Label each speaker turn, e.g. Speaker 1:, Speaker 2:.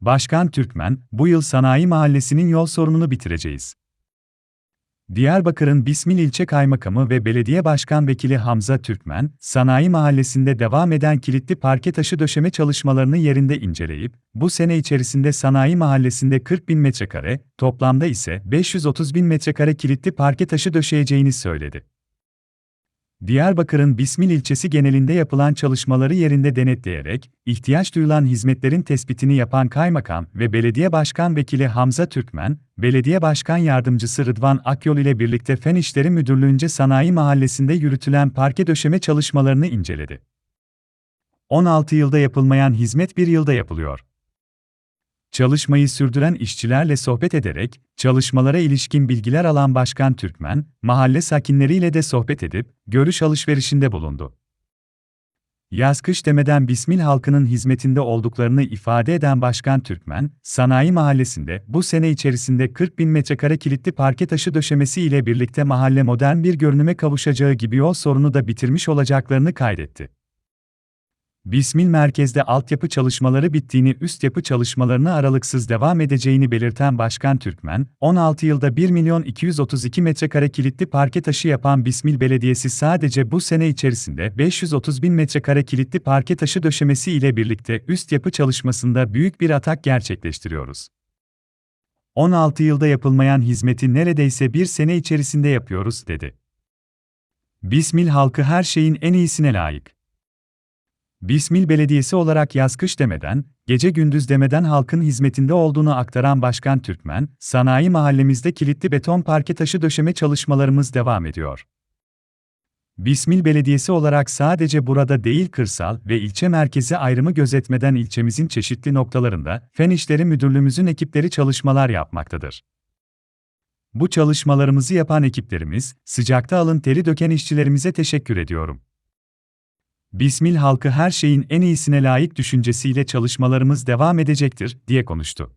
Speaker 1: Başkan Türkmen, bu yıl Sanayi Mahallesi'nin yol sorununu bitireceğiz. Diyarbakır'ın Bismil İlçe Kaymakamı ve Belediye Başkan Vekili Hamza Türkmen, Sanayi Mahallesi'nde devam eden kilitli parke taşı döşeme çalışmalarını yerinde inceleyip, bu sene içerisinde Sanayi Mahallesi'nde 40 bin metrekare, toplamda ise 530 bin metrekare kilitli parke taşı döşeyeceğini söyledi. Diyarbakır'ın Bismil ilçesi genelinde yapılan çalışmaları yerinde denetleyerek, ihtiyaç duyulan hizmetlerin tespitini yapan Kaymakam ve Belediye Başkan Vekili Hamza Türkmen, Belediye Başkan Yardımcısı Rıdvan Akyol ile birlikte Fen İşleri Müdürlüğü'nce Sanayi Mahallesi'nde yürütülen parke döşeme çalışmalarını inceledi. 16 yılda yapılmayan hizmet bir yılda yapılıyor. Çalışmayı sürdüren işçilerle sohbet ederek, çalışmalara ilişkin bilgiler alan Başkan Türkmen, mahalle sakinleriyle de sohbet edip, görüş alışverişinde bulundu. Yaz-kış demeden Bismil halkının hizmetinde olduklarını ifade eden Başkan Türkmen, Sanayi Mahallesi'nde bu sene içerisinde 40 bin metrekare kilitli parke taşı döşemesi ile birlikte mahalle modern bir görünüme kavuşacağı gibi yol sorunu da bitirmiş olacaklarını kaydetti. Bismil merkezde altyapı çalışmaları bittiğini, üst yapı çalışmalarını aralıksız devam edeceğini belirten Başkan Türkmen, 16 yılda 1 milyon 232 metrekare kilitli parke taşı yapan Bismil Belediyesi sadece bu sene içerisinde 530 bin metrekare kilitli parke taşı döşemesi ile birlikte üst yapı çalışmasında büyük bir atak gerçekleştiriyoruz. 16 yılda yapılmayan hizmeti neredeyse bir sene içerisinde yapıyoruz, dedi. Bismil halkı her şeyin en iyisine layık. Bismil Belediyesi olarak yaz-kış demeden, gece gündüz demeden halkın hizmetinde olduğunu aktaran Başkan Türkmen, sanayi mahallemizde kilitli beton parke taşı döşeme çalışmalarımız devam ediyor. Bismil Belediyesi olarak sadece burada değil kırsal ve ilçe merkezi ayrımı gözetmeden ilçemizin çeşitli noktalarında Fen İşleri Müdürlüğümüzün ekipleri çalışmalar yapmaktadır. Bu çalışmalarımızı yapan ekiplerimiz, sıcakta alın teri döken işçilerimize teşekkür ediyorum. Bismil halkı her şeyin en iyisine layık düşüncesiyle çalışmalarımız devam edecektir, diye konuştu.